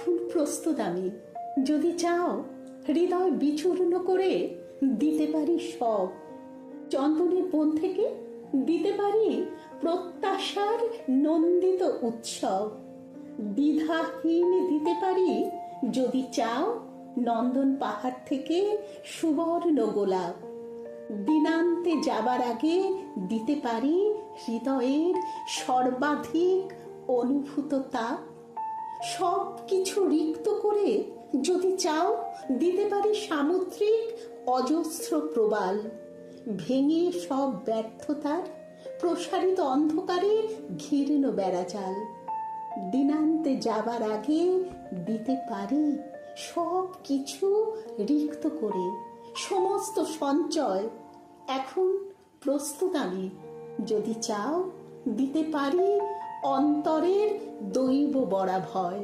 এখন প্রস্তুত আমি যদি চাও, হৃদয় বিচূর্ণ করে দিতে পারি সব। চন্দনের বন থেকে দিতে পারি প্রত্যাশার নন্দিত উৎসব। দ্বিধাহীন দিতে পারি, যদি চাও, নন্দন পাহাড় থেকে সুবর্ণ গোলাপ। দিনান্তে যাবার আগে দিতে পারি হৃদয়ের সর্বাধিক অনুভূত তাপ সব কিছু রিক্ত করে যদি চাও দিতে পারি সামুদ্রিক অজস্র প্রবাল। ভেঙে সব ব্যর্থতার প্রসারিত অন্ধকারে ঘিরেন বেড়াচাল দিনান্তে যাবার আগে দিতে পারি সব কিছু রিক্ত করে। সমস্ত সঞ্চয় এখন প্রস্তুত আমি। যদি চাও দিতে পারি অন্তরের দৈব বরা ভয়